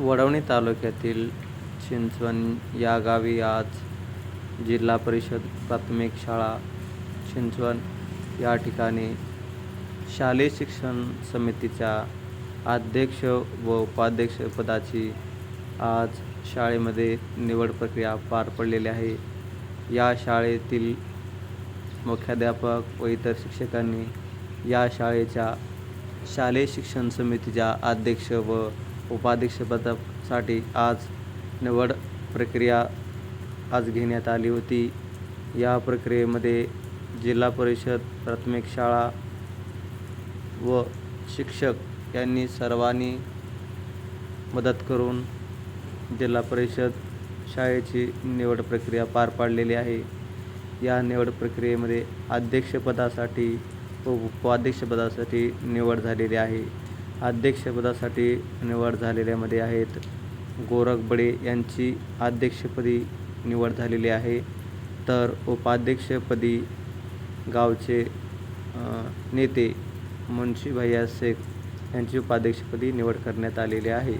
वडवणी तालुक्यातील चिंचवण या गावी आज जिल्हा परिषद प्राथमिक शाळा चिंचवण या ठिकाणी शालेय शिक्षण समितीच्या अध्यक्ष व उपाध्यक्षपदाची आज शाळेमध्ये निवड प्रक्रिया पार पडलेली आहे. या शाळेतील मुख्याध्यापक व इतर शिक्षकांनी या शाळेच्या शालेय शिक्षण समितीच्या अध्यक्ष व उपाध्यक्षपदासाठी आज निवड प्रक्रिया आज घेण्यात आली होती. या प्रक्रियेमध्ये जिल्हा परिषद प्राथमिक शाळा व शिक्षक यांनी सर्वांनी मदत करून जिल्हा परिषद शाळेची निवड प्रक्रिया पार पाडलेली आहे. या निवड प्रक्रियेमध्ये अध्यक्षपदासाठी व उपाध्यक्षपदासाठी निवड झालेली आहे. अध्यक्षपदासाठी निवड झालेल्यामध्ये आहेत. गोरख बडे यांची अध्यक्षपदी निवड झालेली आहे. तर उपाध्यक्षपदी गावचे नेते मुन्शी भैया शेख यांची उपाध्यक्षपदी निवड करण्यात आलेली आहे.